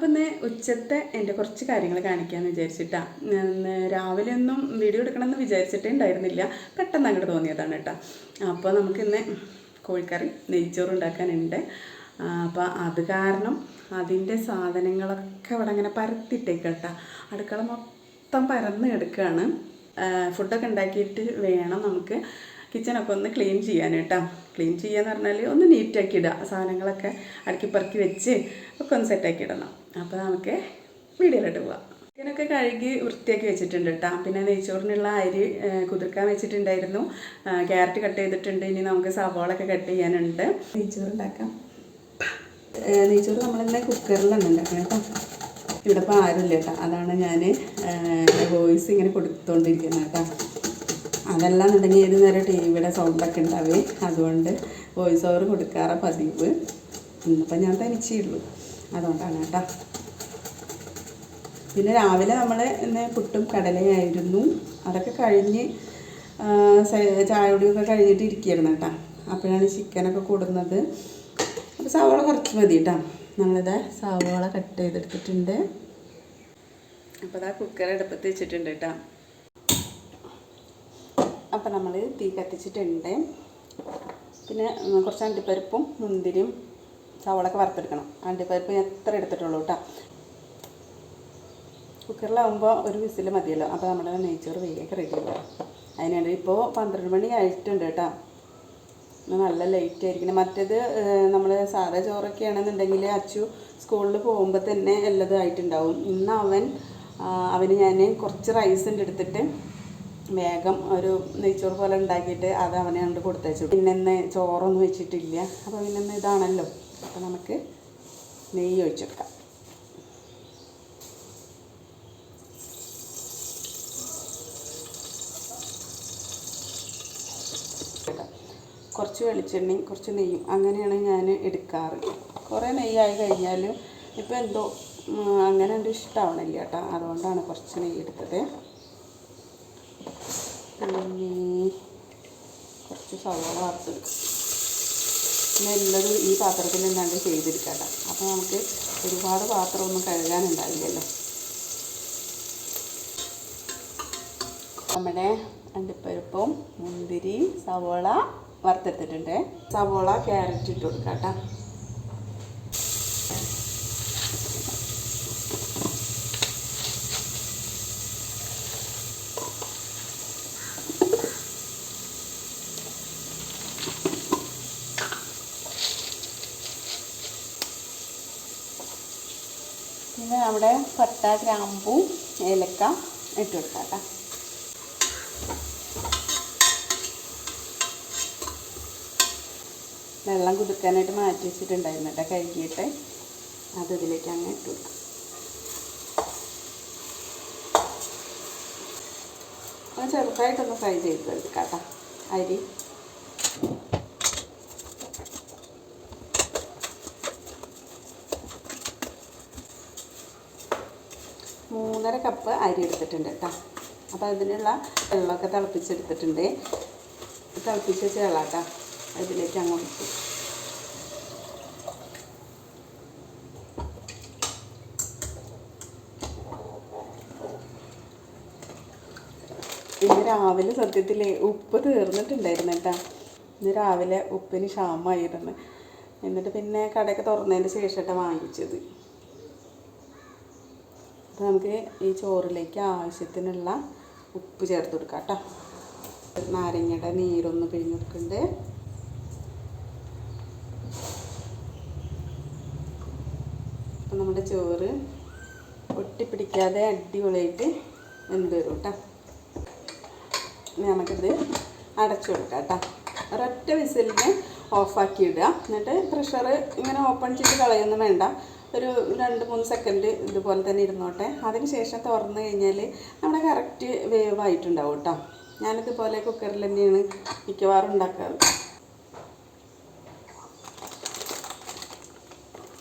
അപ്പം ഇന്ന് ഉച്ചത്തെ എന്റെ കുറച്ച് കാര്യങ്ങൾ കാണിക്കാമെന്ന് വിചാരിച്ചിട്ടാണ് രാവിലെ ഒന്നും വീഡിയോ എടുക്കണമെന്ന് വിചാരിച്ചിട്ടേ ഉണ്ടായിരുന്നില്ല പെട്ടെന്ന് അങ്ങോട്ട് തോന്നിയതാണ് കേട്ടോ. അപ്പോൾ നമുക്കിന്ന് കോഴിക്കറി നെയ്ച്ചോറ് ഉണ്ടാക്കാനുണ്ട് അപ്പോൾ അത് കാരണം അതിന്റെ സാധനങ്ങളൊക്കെ ഇവിടെ അങ്ങനെ പരത്തിട്ടേക്കട്ടോ കേട്ടോ. അടുക്കള മൊത്തം പരന്ന് കിടക്കുകയാണ് ഫുഡൊക്കെ ഉണ്ടാക്കിയിട്ട് വേണം നമുക്ക് കിച്ചണൊക്കെ ഒന്ന് ക്ലീൻ ചെയ്യാൻ കേട്ടോ. ക്ലീൻ ചെയ്യാന്ന് പറഞ്ഞാൽ ഒന്ന് നീറ്റാക്കി ഇടുക സാധനങ്ങളൊക്കെ അടുക്കി പെറുക്കി വെച്ച് ഒക്കെ ഒന്ന് സെറ്റാക്കി ഇടണം. അപ്പോൾ നമുക്ക് വീഡിയോയിലോട്ട് പോവാം. ഇതിനൊക്കെ കഴുകി വൃത്തിയാക്കി വെച്ചിട്ടുണ്ട് കേട്ടോ. പിന്നെ നെയ്ച്ചോറിനുള്ള അരി കുതിർക്കാൻ വെച്ചിട്ടുണ്ടായിരുന്നു. ക്യാരറ്റ് കട്ട് ചെയ്തിട്ടുണ്ട്. ഇനി നമുക്ക് സവാളൊക്കെ കട്ട് ചെയ്യാനുണ്ട്. നെയ്ച്ചോറ് ഉണ്ടാക്കാം. നെയ്ച്ചോറ് നമ്മളിന്ന് കുക്കറിലാണ് ഉണ്ടാക്കുന്നത് കേട്ടോ ഇവിടെ ഇപ്പോൾ ആരുമില്ല കേട്ടോ. അതാണ് ഞാൻ വോയിസ് ഇങ്ങനെ കൊടുത്തുകൊണ്ടിരിക്കുന്നത് കേട്ടോ. അതല്ലാന്നുണ്ടെങ്കിൽ ഏത് നേരം ടി വിയുടെ സൗണ്ടൊക്കെ ഉണ്ടാവേ? അതുകൊണ്ട് വോയിസ് ഓവർ കൊടുക്കാറ പതിവ്. ഇന്നിപ്പോൾ ഞാൻ തനിച്ചേയുള്ളൂ. അതുകൊണ്ടാണ് കേട്ടോ. പിന്നെ രാവിലെ നമ്മൾ ഇന്ന് പുട്ടും കടലയായിരുന്നു അതൊക്കെ കഴിഞ്ഞ് ചായപൊടിയൊക്കെ കഴിഞ്ഞിട്ട് ഇരിക്കുകയായിരുന്നു കേട്ടോ. അപ്പോഴാണ് ചിക്കനൊക്കെ കൂടുന്നത്. അപ്പോൾ സവാള കുറച്ച് മതി കേട്ടോ. നമ്മളിത് സവാള കട്ട് ചെയ്തെടുത്തിട്ടുണ്ട്. അപ്പോൾ അതാ കുക്കർ അടുപ്പത്ത് വെച്ചിട്ടുണ്ട് കേട്ടോ. അപ്പോൾ നമ്മൾ തീ കത്തിച്ചിട്ടുണ്ട്. പിന്നെ കുറച്ച് അണ്ടിപ്പരിപ്പും മുന്തിരിയും സവളൊക്കെ വറുത്തെടുക്കണം. അണ്ടിപ്പരിപ്പ് ഞാൻ എത്ര എടുത്തിട്ടുള്ളൂ കേട്ടോ. കുക്കറിലാവുമ്പോൾ ഒരു വിസിൽ മതിയല്ലോ. അപ്പോൾ നമ്മുടെ നെയ്ച്ചോറ് വേഗം റെഡി ആവും അതിനുവേണ്ടി ഇപ്പോൾ പന്ത്രണ്ട് മണി ആയിട്ടുണ്ട് കേട്ടോ. നല്ല ലൈറ്റ് ആയിരിക്കണം മറ്റേത് നമ്മൾ സാധാ ചോറൊക്കെ ആണെന്നുണ്ടെങ്കിൽ അച്ചു സ്കൂളിൽ പോകുമ്പോൾ തന്നെ എല്ലതും ആയിട്ടുണ്ടാവും. ഇന്ന് അവൻ അവന് ഞാൻ കുറച്ച് റൈസ് ഉണ്ട് എടുത്തിട്ട് വേഗം ഒരു നെയ്ച്ചോറ് പോലെ ഉണ്ടാക്കിയിട്ട് അത് അവനെ കൊണ്ട് കൊടുത്തയച്ചു. പിന്നെ ഇന്ന് ചോറൊന്നും വെച്ചിട്ടില്ല. അപ്പോൾ പിന്നെ ഇന്ന് ഇതാണല്ലോ. അപ്പോൾ നമുക്ക് നെയ്യ് ഒഴിച്ചെടുക്കാം കുറച്ച് വെളിച്ചെണ്ണയും കുറച്ച് നെയ്യും അങ്ങനെയാണ് ഞാൻ എടുക്കാറ്. കുറേ നെയ്യായി കഴിഞ്ഞാലും ഇപ്പോൾ എന്തോ അങ്ങനെ എന്റെ ഇഷ്ടമാവണില്ല കേട്ടോ. അതുകൊണ്ടാണ് കുറച്ച് നെയ്യ് എടുത്തത്. പിന്നെ കുറച്ച് സവാള വറുത്തെടുക്കും. എല്ലതും ഈ പാത്രത്തിൽ എന്താണ്ട് ചെയ്തെടുക്കാം അപ്പോൾ നമുക്ക് ഒരുപാട് പാത്രമൊന്നും കഴുകാനുണ്ടാവില്ലല്ലോ. നമ്മുടെ അണ്ടിപ്പരിപ്പും മുന്തിരി സവോള വറുത്തെടുത്തിട്ടുണ്ട്. സവോള ക്യാരറ്റ് ഇട്ട് കൊടുക്കാം കേട്ടോ. പിന്നെ നമ്മുടെ പട്ട ഗ്രാമ്പു ഏലക്ക ഇട്ട് കൊടുക്കാം കേട്ടോ വെള്ളം കുതിർക്കാനായിട്ട് മാറ്റി വെച്ചിട്ടുണ്ടായിരുന്നു കേട്ടോ കഴുകിയിട്ട്. അത് ഇതിലേക്ക് അങ്ങ് ഇട്ട് കൊടുക്കാം. ചെറുതായിട്ടൊന്ന് ഫ്രൈ ചെയ്ത് എടുക്കാം കേട്ടോ. അരി. മൂന്നര കപ്പ് അരി എടുത്തിട്ടുണ്ട് കേട്ടോ. അപ്പോൾ അതിനുള്ള വെള്ളമൊക്കെ തിളപ്പിച്ചെടുത്തിട്ടുണ്ട്. തിളപ്പിച്ച് വെച്ച വെള്ളം കേട്ടോ. അതിലേക്ക് അങ്ങോട്ട്. ഇന്ന് രാവിലെ സത്യത്തിൽ ഉപ്പ് തീർന്നിട്ടുണ്ടായിരുന്നു കേട്ടോ. ഇന്ന് രാവിലെ ഉപ്പിന് ക്ഷാമമായിരുന്നു. എന്നിട്ട് പിന്നെ കടയൊക്കെ തുറന്നതിന് ശേഷമായിട്ട് വാങ്ങിച്ചത്. അപ്പോൾ നമുക്ക് ഈ ചോറിലേക്ക് ആവശ്യത്തിനുള്ള ഉപ്പ് ചേർത്ത് കൊടുക്കാം കേട്ടോ. നാരങ്ങയുടെ നീരൊന്ന് പിഴിഞ്ഞ് കൊടുക്കുന്നുണ്ട്. അപ്പം നമ്മുടെ ചോറ് ഒട്ടിപ്പിടിക്കാതെ അടിപൊളിയായിട്ട് വെന്ത് വരും കേട്ടോ. നമുക്കിത് അടച്ചു കൊടുക്കാം കേട്ടോ. ഒരൊറ്റ വിസിലിന് ഓഫാക്കി ഇടുക എന്നിട്ട് പ്രഷർ ഇങ്ങനെ ഓപ്പൺ ചെയ്ത് കളയൊന്നും വേണ്ട. ഒരു രണ്ട് മൂന്ന് സെക്കൻഡ് ഇതുപോലെ തന്നെ ഇരുന്നോട്ടെ. അതിന് ശേഷം തുറന്ന് കഴിഞ്ഞാൽ നമ്മുടെ കറക്റ്റ് വേവ് ആയിട്ടുണ്ടാവും കേട്ടോ ഞാനിതുപോലെ കുക്കറിൽ തന്നെയാണ് മിക്കവാറും ഉണ്ടാക്കാറ്.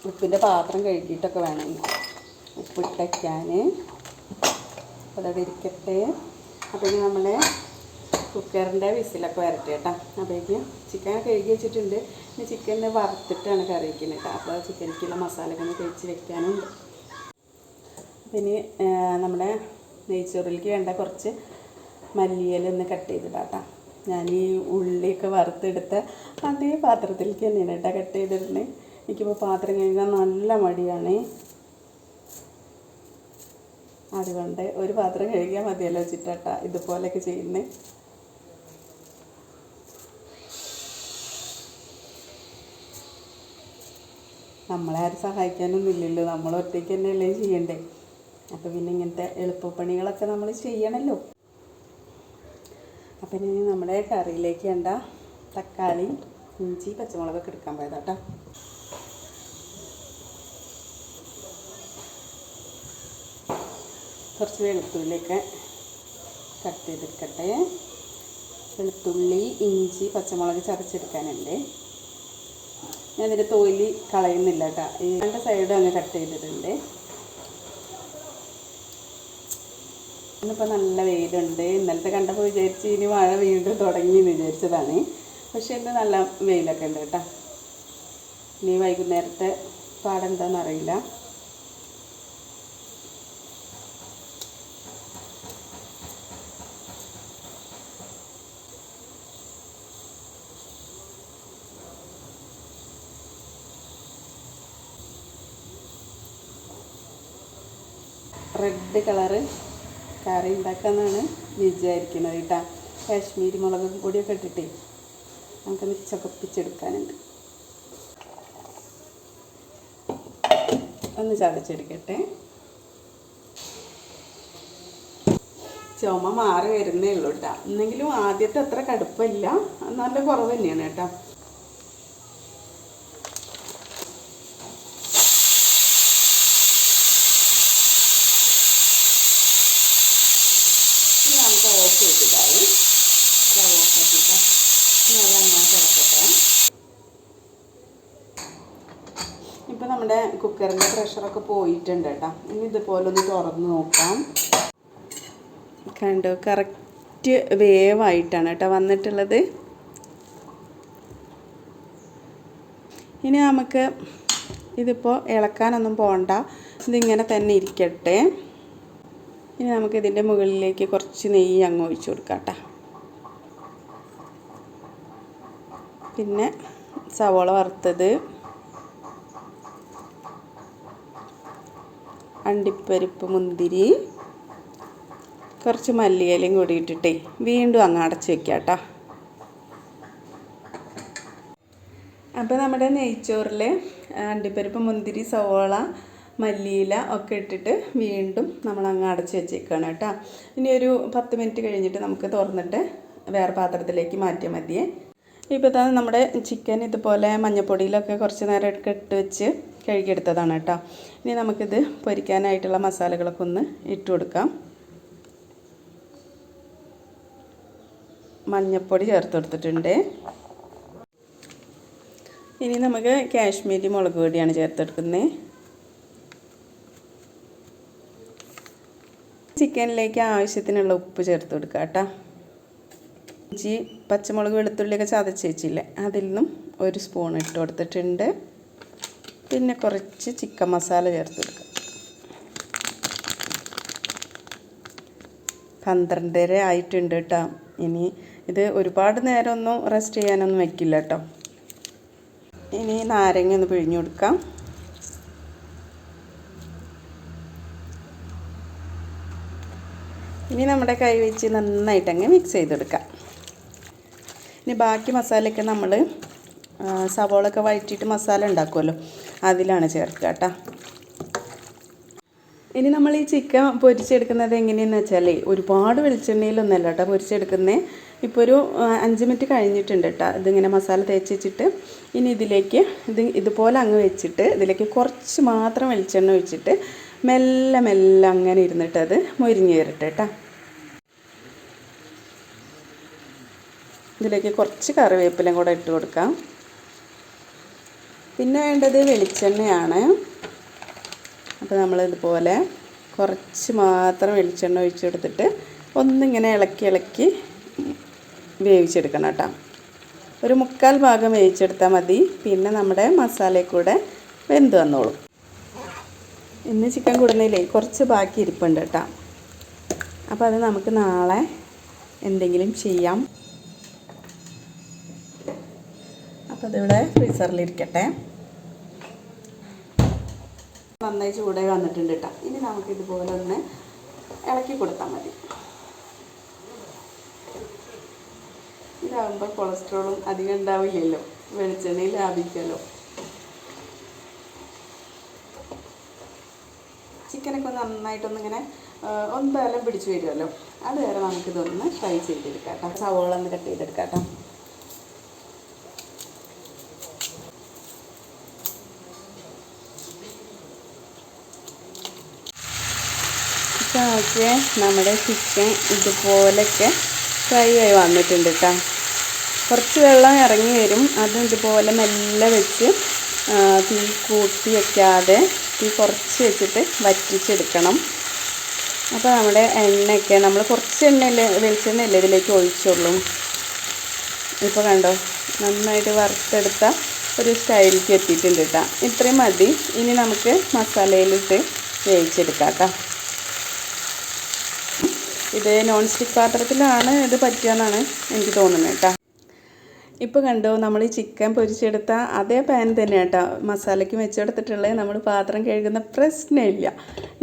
ഉപ്പിന്റെ പാത്രം കഴുകിയിട്ടൊക്കെ വേണം. ഉപ്പിട്ടയ്ക്കാൻ അതവിടെ ഇരിക്കട്ടെ. അപ്പോൾ നമ്മൾ കുക്കറിന്റെ വിസിലൊക്കെ വരട്ടെ കേട്ടോ. അപ്പോഴേക്ക് ചിക്കൻ കഴുകി വെച്ചിട്ടുണ്ട്. ഇനി ചിക്കൻ വറുത്തിട്ടാണ് കറി വയ്ക്കുന്നത് കേട്ടോ. അപ്പോൾ ചിക്കനിക്കുള്ള ഒന്ന് കഴിച്ച് വെക്കാനുണ്ട്. പിന്നെ നമ്മുടെ നെയ്ച്ചോറിലേക്ക് വേണ്ട കുറച്ച് മല്ലിയിലൊന്ന് കട്ട് ചെയ്തിടാം കേട്ടോ. ഞാൻ ഈ ഉള്ളിയൊക്കെ വറുത്തെടുത്ത അതേ പാത്രത്തിലേക്ക് തന്നെയാണ് കേട്ടോ കട്ട് ചെയ്തിട്ടുണ്ട് എനിക്കിപ്പോൾ പാത്രം കഴുകാൻ നല്ല മടിയാണ്. അതുകൊണ്ട് ഒരു പാത്രം കഴുകിയാൽ മതിയല്ലോ വെച്ചിട്ടാ ഇതുപോലെയൊക്കെ ചെയ്യുന്നത്. നമ്മളെ ആരും സഹായിക്കാനൊന്നും ഇല്ലല്ലോ. നമ്മൾ ഒറ്റയ്ക്ക് തന്നെയല്ലേ ചെയ്യണ്ടേ? അപ്പോൾ പിന്നെ ഇങ്ങനത്തെ എളുപ്പപ്പണികളൊക്കെ നമ്മൾ ചെയ്യണമല്ലോ അപ്പം ഇനി നമ്മുടെ കറിയിലേക്ക് വേണ്ട തക്കാളി ഇഞ്ചി പച്ചമുളകൊക്കെ എടുക്കാൻ പോയതാട്ടോ. കുറച്ച് വെളുത്തുള്ളിയൊക്കെ കട്ട് ചെയ്തെടുക്കട്ടെ. വെളുത്തുള്ളി ഇഞ്ചി പച്ചമുളക് ചതച്ചെടുക്കാനുണ്ട്. ഞാൻ ഇതിന്റെ തൊലി കളയുന്നില്ല കേട്ടോ. ഈ രണ്ട് സൈഡും അങ്ങ് കട്ട് ചെയ്തിട്ടുണ്ട്. ഇന്നിപ്പോൾ നല്ല വെയിലുണ്ട്. ഇന്നലത്തെ കണ്ടപ്പോൾ വിചാരിച്ച് ഇനി മഴ വീണ്ടും തുടങ്ങി എന്ന് വിചാരിച്ചതാണ്. പക്ഷേ ഇന്ന് നല്ല വെയിലൊക്കെ ഉണ്ട് കേട്ടോ. ഇനി വൈകുന്നേരത്തെ പാടെന്താണെന്ന് റെഡ് കളറ് കറി ഉണ്ടാക്കാമെന്നാണ് വിചാരിക്കുന്നത് കേട്ടോ. കാശ്മീരി മുളക് പൊടിയൊക്കെ ഇട്ടിട്ടേ നമുക്കൊന്ന് ചകപ്പിച്ചെടുക്കാനുണ്ട് ഒന്ന് ചതച്ചെടുക്കട്ടെ. ചുമ മാറി വരുന്നേ ഉള്ളൂ കേട്ടോ. എന്നെങ്കിലും ആദ്യത്തെ അത്ര കടുപ്പമില്ല. നല്ല കുറവ് തന്നെയാണ് കേട്ടോ ഇനി നമുക്ക് ഓഫ് ചെയ്തിട്ടായി സ്റ്റവ് ഓഫ് ആക്കിയിട്ട് ഇനി അത് അങ്ങനെ കിടക്കട്ടെ ഇപ്പം നമ്മുടെ കുക്കറിന്റെ പ്രഷറൊക്കെ പോയിട്ടുണ്ട് കേട്ടോ. ഇനി ഇതുപോലെ ഒന്ന് തുറന്ന് നോക്കാം. കണ്ടോ കറക്റ്റ് വേവായിട്ടാണ് കേട്ടോ വന്നിട്ടുള്ളത്. ഇനി നമുക്ക് ഇതിപ്പോൾ ഇളക്കാനൊന്നും പോകണ്ട ഇതിങ്ങനെ തന്നെ ഇരിക്കട്ടെ. ഇനി നമുക്ക് ഇതിന്റെ മുകളിലേക്ക് കുറച്ച് നെയ്യ് അങ്ങ് ഒഴിച്ചു കൊടുക്കാം കേട്ടോ. പിന്നെ സവോള വറുത്തത്. അണ്ടിപ്പരിപ്പ് മുന്തിരി കുറച്ച് മല്ലിയിലയും കൂടി ഇട്ടിട്ടേ വീണ്ടും അങ്ങ് അടച്ച് വെക്കാം കേട്ടോ. അപ്പോൾ നമ്മുടെ നെയ്ച്ചോറിൽ അണ്ടിപ്പരിപ്പ് മുന്തിരി സവോള മല്ലിയില ഒക്കെ ഇട്ടിട്ട് വീണ്ടും നമ്മൾ അങ്ങ് അടച്ച് വെച്ചേക്കാണ് കേട്ടോ. ഇനി ഒരു പത്ത് മിനിറ്റ് കഴിഞ്ഞിട്ട് നമുക്ക് തുറന്നിട്ട് വേറെ പാത്രത്തിലേക്ക് മാറ്റിയാൽ മതിയേ. ഇപ്പോൾ തന്നെ നമ്മുടെ ചിക്കൻ ഇതുപോലെ മഞ്ഞപ്പൊടിയിലൊക്കെ കുറച്ച് നേരം ഇട്ട് വെച്ച് കഴുകിയെടുത്തതാണ് കേട്ടോ. ഇനി നമുക്കിത് പൊരിക്കാനായിട്ടുള്ള മസാലകളൊക്കെ ഒന്ന് ഇട്ട് കൊടുക്കാം. മഞ്ഞപ്പൊടി ചേർത്ത് കൊടുത്തിട്ടുണ്ട്. ഇനി നമുക്ക് കാശ്മീരി മുളക് പൊടിയാണ് ചേർത്തെടുക്കുന്നത് ചിക്കനിലേക്ക് ആവശ്യത്തിനുള്ള ഉപ്പ് ചേർത്ത് കൊടുക്കുക കേട്ടോ. ഇഞ്ചി പച്ചമുളക് വെളുത്തുള്ളിയൊക്കെ ചതച്ച് വെച്ചില്ലേ അതിൽ നിന്നും ഒരു സ്പൂൺ ഇട്ട് കൊടുത്തിട്ടുണ്ട്. പിന്നെ കുറച്ച് ചിക്കൻ മസാല ചേർത്ത് കൊടുക്കുക പന്ത്രണ്ടര ആയിട്ടുണ്ട് കേട്ടോ. ഇനി ഇത് ഒരുപാട് നേരമൊന്നും റെസ്റ്റ് ചെയ്യാനൊന്നും വെക്കില്ല കേട്ടോ. ഇനി നാരങ്ങ ഒന്ന് പിഴിഞ്ഞു കൊടുക്കാം. ഇനി നമ്മുടെ കൈ വെച്ച് നന്നായിട്ട് അങ്ങ് മിക്സ് ചെയ്തെടുക്കാം ഇനി ബാക്കി മസാലയൊക്കെ നമ്മൾ സവോളൊക്കെ വഴറ്റിയിട്ട് മസാല ഉണ്ടാക്കുമല്ലോ. അതിലാണ് ചേർക്കുക കേട്ടോ. ഇനി നമ്മൾ ഈ ചിക്കൻ പൊരിച്ചെടുക്കുന്നത് എങ്ങനെയെന്ന് വെച്ചാൽ ഒരുപാട് വെളിച്ചെണ്ണയിലൊന്നല്ല കേട്ടോ പൊരിച്ചെടുക്കുന്നത് ഇപ്പോൾ ഒരു അഞ്ച് മിനിറ്റ് കഴിഞ്ഞിട്ടുണ്ട് കേട്ടോ. ഇതിങ്ങനെ മസാല തേച്ച് വെച്ചിട്ട് ഇനി ഇതിലേക്ക് ഇത് ഇതുപോലെ അങ്ങ് വെച്ചിട്ട് ഇതിലേക്ക് കുറച്ച് മാത്രം വെളിച്ചെണ്ണ ഒഴിച്ചിട്ട് മെല്ലെ മെല്ലെ അങ്ങനെ ഇരുന്നിട്ട് അത് മൊരിഞ്ഞ് കയറട്ടെ കേട്ടോ. ഇതിലേക്ക് കുറച്ച് കറിവേപ്പിലയും കൂടെ ഇട്ട് കൊടുക്കാം. പിന്നെ വേണ്ടത് വെളിച്ചെണ്ണയാണ്. അപ്പോൾ നമ്മൾ ഇതുപോലെ കുറച്ച് മാത്രം വെളിച്ചെണ്ണ ഒഴിച്ചെടുത്തിട്ട് ഒന്നിങ്ങനെ ഇളക്കി ഇളക്കി വേവിച്ചെടുക്കണം കേട്ടോ. ഒരു മുക്കാൽ ഭാഗം വേവിച്ചെടുത്താൽ മതി. പിന്നെ നമ്മുടെ മസാലയിൽ കൂടെ വെന്ത് വന്നോളും. ഇന്ന് ചിക്കൻ കൂടുന്നതിലേ കുറച്ച് ബാക്കി ഇരിപ്പുണ്ട് കേട്ടോ. അപ്പോൾ അത് നമുക്ക് നാളെ എന്തെങ്കിലും ചെയ്യാം. അപ്പോൾ അതിവിടെ ഫ്രീസറിലിരിക്കട്ടെ. നന്നായി ചൂടേ വന്നിട്ടുണ്ട് കേട്ടോ ഇനി നമുക്ക് ഇതുപോലെ ഒന്ന് ഇളക്കി കൊടുത്താൽ മതി. ഇതാകുമ്പോൾ കൊളസ്ട്രോളും അധികം ഉണ്ടാവില്ലല്ലോ. വെളിച്ചെണ്ണയിൽ ലാഭിക്കല്ലോ ചിക്കനൊക്കെ ഒന്ന് നന്നായിട്ടൊന്നിങ്ങനെ ഒന്ന് ബലം പിടിച്ചു വരുമല്ലോ അത് വരെ നമുക്കിതൊന്ന് ഫ്രൈ ചെയ്തെടുക്കാം കേട്ടോ സവോള ഒന്ന് കട്ട് ചെയ്തെടുക്കാം കേട്ടോ ഇപ്പം നോക്കിയേ നമ്മുടെ ചിക്കൻ ഇതുപോലൊക്കെ ഫ്രൈ ആയി വന്നിട്ടുണ്ട് കേട്ടോ കുറച്ച് വെള്ളം ഇറങ്ങി വരും. അതും ഇതുപോലെ മെല്ലെ വെച്ച് തീ കൂട്ടി വയ്ക്കാതെ തീ കുറച്ച് വെച്ചിട്ട് വറ്റിച്ചെടുക്കണം. അപ്പോൾ നമ്മുടെ എണ്ണയൊക്കെ നമ്മൾ കുറച്ച് എണ്ണയല്ലേ വെളിച്ചെണ്ണയല്ലേ ഇതിലേക്ക് ഒഴിച്ചുള്ളൂ. ഇപ്പോൾ കണ്ടോ നന്നായിട്ട് വറുത്തെടുത്ത ഒരു സ്റ്റൈലിലേക്ക് എത്തിയിട്ടുണ്ട് കേട്ടോ ഇത്രയും മതി. ഇനി നമുക്ക് മസാലയിലിട്ട് വേവിച്ചെടുക്കാം കേട്ടോ ഇത് നോൺ സ്റ്റിക്ക് പാത്രത്തിലാണ് ഇത് പറ്റുകയെന്നാണ് എനിക്ക് തോന്നുന്നത് കേട്ടോ. ഇപ്പോൾ കണ്ടോ നമ്മൾ ഈ ചിക്കൻ പൊരിച്ചെടുത്ത അതേ പാൻ തന്നെ കേട്ടോ. മസാലയ്ക്ക് വെച്ചെടുത്തിട്ടുള്ളത് നമ്മൾ പാത്രം കഴുകുന്ന പ്രശ്നമില്ല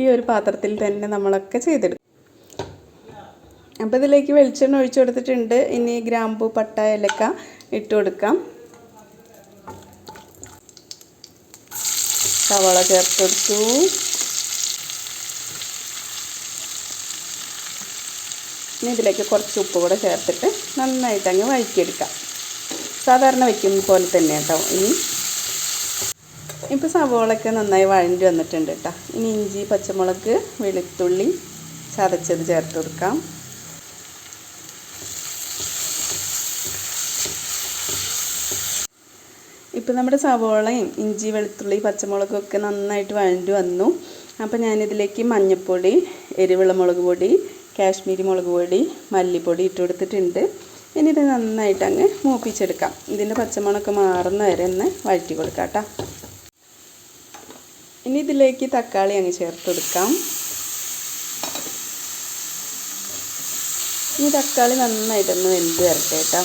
ഈ ഒരു പാത്രത്തിൽ തന്നെ നമ്മളൊക്കെ ചെയ്തെടുക്കും. അപ്പോൾ ഇതിലേക്ക് വെളിച്ചെണ്ണ ഒഴിച്ചു കൊടുത്തിട്ടുണ്ട്. ഇനി ഗ്രാമ്പു പട്ട ഇലക്ക ഇട്ട് കൊടുക്കാം. സവാള ചേർത്ത് കൊടുത്തു. ഇനി ഇതിലേക്ക് കുറച്ച് ഉപ്പ് കൂടെ ചേർത്തിട്ട് നന്നായിട്ട് അങ്ങ് വഴറ്റിയെടുക്കാം. സാധാരണ വയ്ക്കുന്ന പോലെ തന്നെ കേട്ടോ. ഇനി ഇപ്പോൾ സവോളൊക്കെ നന്നായി വഴണ്ടി വന്നിട്ടുണ്ട് കേട്ടോ. ഇനി ഇഞ്ചി പച്ചമുളക് വെളുത്തുള്ളി ചതച്ചത് ചേർത്ത് കൊടുക്കാം. ഇപ്പോൾ നമ്മുടെ സവോളയും ഇഞ്ചി വെളുത്തുള്ളി പച്ചമുളകും ഒക്കെ നന്നായിട്ട് വഴണ്ടി വന്നു. അപ്പോൾ ഞാനിതിലേക്ക് മഞ്ഞൾപ്പൊടി എരിവുള്ള മുളക് പൊടി കാശ്മീരി മുളക് പൊടി മല്ലിപ്പൊടി ഇട്ട് കൊടുത്തിട്ടുണ്ട് ഇനി ഇത് നന്നായിട്ട് അങ്ങ് മൂപ്പിച്ചെടുക്കാം. ഇതിന്റെ പച്ചമുളക് മാറുന്ന വരെ ഒന്ന് വഴറ്റി കൊടുക്കാം കേട്ടോ ഇനി ഇതിലേക്ക് തക്കാളി അങ്ങ് ചേർത്ത് കൊടുക്കാം. ഇനി തക്കാളി നന്നായിട്ടൊന്ന് വെന്ത് വരട്ടെ കേട്ടോ.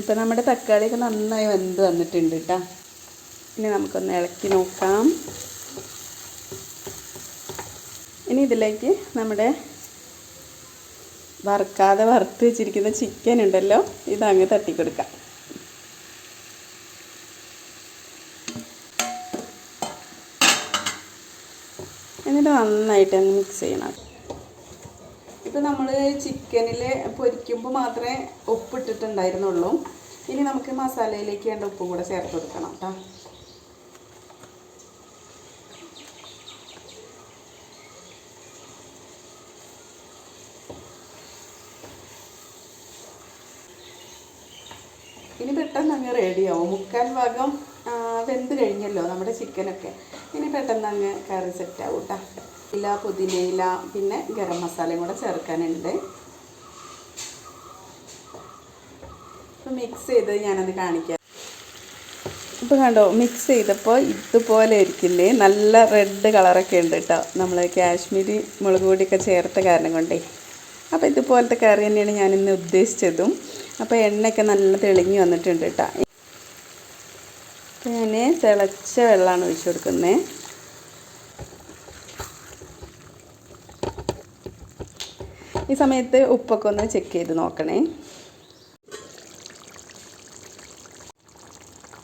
ഇപ്പം നമ്മുടെ തക്കാളിയൊക്കെ നന്നായി വെന്ത് വന്നിട്ടുണ്ട് കേട്ടോ. ഇനി നമുക്കൊന്ന് ഇളക്കി നോക്കാം. ഇനി ഇതിലേക്ക് നമ്മുടെ വറുക്കാതെ വറുത്ത് വെച്ചിരിക്കുന്ന ചിക്കൻ ഉണ്ടല്ലോ ഇതങ്ങ് തട്ടിക്കൊടുക്കാം. എന്നിട്ട് നന്നായിട്ട് അങ്ങ് മിക്സ് ചെയ്യണം. ഇപ്പം നമ്മൾ ചിക്കനിൽ പൊരിക്കുമ്പോൾ മാത്രമേ ഉപ്പിട്ടിട്ടുണ്ടായിരുന്നുള്ളൂ. ഇനി നമുക്ക് മസാലയിലേക്ക് വേണ്ട ഉപ്പ് കൂടെ ചേർത്ത് കൊടുക്കണം കേട്ടോ ഇനി പെട്ടെന്ന് അങ്ങ് റെഡിയാവും മുക്കാൽ ഭാഗം വെന്ത് കഴിഞ്ഞല്ലോ നമ്മുടെ ചിക്കനൊക്കെ. ഇനി പെട്ടെന്ന് അങ്ങ് കറി സെറ്റ് ആവും കേട്ടോ ഇല പുതിനയില പിന്നെ ഗരം മസാലയും കൂടെ ചേർക്കാനുണ്ട്. ഇപ്പം മിക്സ് ചെയ്ത് ഞാനത് കാണിക്കാം. ഇപ്പോൾ കണ്ടോ മിക്സ് ചെയ്തപ്പോൾ ഇതുപോലെ ഇരിക്കില്ലേ നല്ല റെഡ് കളറൊക്കെ ഉണ്ട് കേട്ടോ നമ്മൾ കാശ്മീരി മുളക് പൊടിയൊക്കെ ചേർത്ത കാരണം കൊണ്ടേ. അപ്പോൾ ഇതുപോലത്തെ കറി തന്നെയാണ് ഞാനിന്ന് ഉദ്ദേശിച്ചതും. അപ്പോൾ എണ്ണയൊക്കെ നല്ല തെളിഞ്ഞു വന്നിട്ടുണ്ട് കേട്ടോ അപ്പോൾ തിളച്ച വെള്ളമാണ് ഒഴിച്ചു കൊടുക്കുന്നത് ഈ സമയത്ത് ഉപ്പൊക്കെ ഒന്ന് ചെക്ക് ചെയ്ത് നോക്കണേ.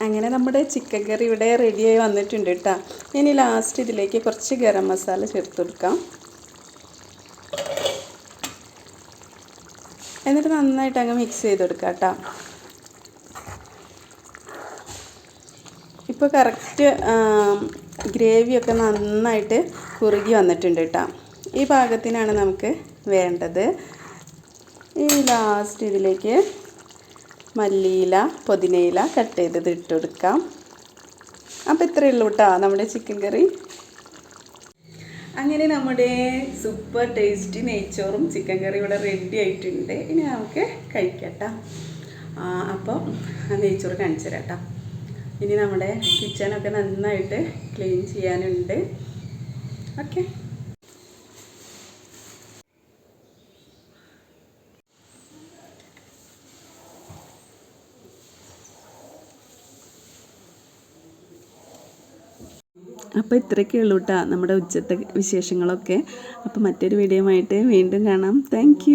അങ്ങനെ നമ്മുടെ ചിക്കൻ കറി ഇവിടെ റെഡിയായി വന്നിട്ടുണ്ട് കേട്ടോ ഇനി ലാസ്റ്റ് ഇതിലേക്ക് കുറച്ച് ഗരം മസാല ചേർത്ത് കൊടുക്കാം. എന്നിട്ട് നന്നായിട്ട് അങ്ങ് മിക്സ് ചെയ്ത് കൊടുക്കാം കേട്ടോ ഇപ്പോൾ കറക്റ്റ് ഗ്രേവിയൊക്കെ നന്നായിട്ട് കുറുകി വന്നിട്ടുണ്ട് കേട്ടോ ഈ പാകത്തിനാണ് നമുക്ക് വേണ്ടത്. ഈ ലാസ്റ്റ് ഇതിലേക്ക് മല്ലിയില പുതിനയില കട്ട് ചെയ്തത് ഇട്ട് കൊടുക്കാം. അപ്പോൾ ഇത്രയേ ഉള്ളൂ കേട്ടോ നമ്മുടെ ചിക്കൻ കറി അങ്ങനെ നമ്മുടെ സൂപ്പർ ടേസ്റ്റി നെയ്ച്ചോറും ചിക്കൻ കറി ഇവിടെ റെഡി ആയിട്ടുണ്ട്. ഇനി നമുക്ക് കഴിക്കട്ടോ അപ്പോൾ നെയ്ച്ചോറ് കാണിച്ചു തരാം കേട്ടോ ഇനി നമ്മുടെ കിച്ചണൊക്കെ നന്നായിട്ട് ക്ലീൻ ചെയ്യാനുണ്ട്. ഓക്കെ അപ്പോൾ ഇത്രയൊക്കെ ഉള്ളൂ കേട്ടോ നമ്മുടെ ഉച്ചത്തെ വിശേഷങ്ങളൊക്കെ. അപ്പോൾ മറ്റൊരു വീഡിയോ ആയിട്ട് വീണ്ടും കാണാം. താങ്ക്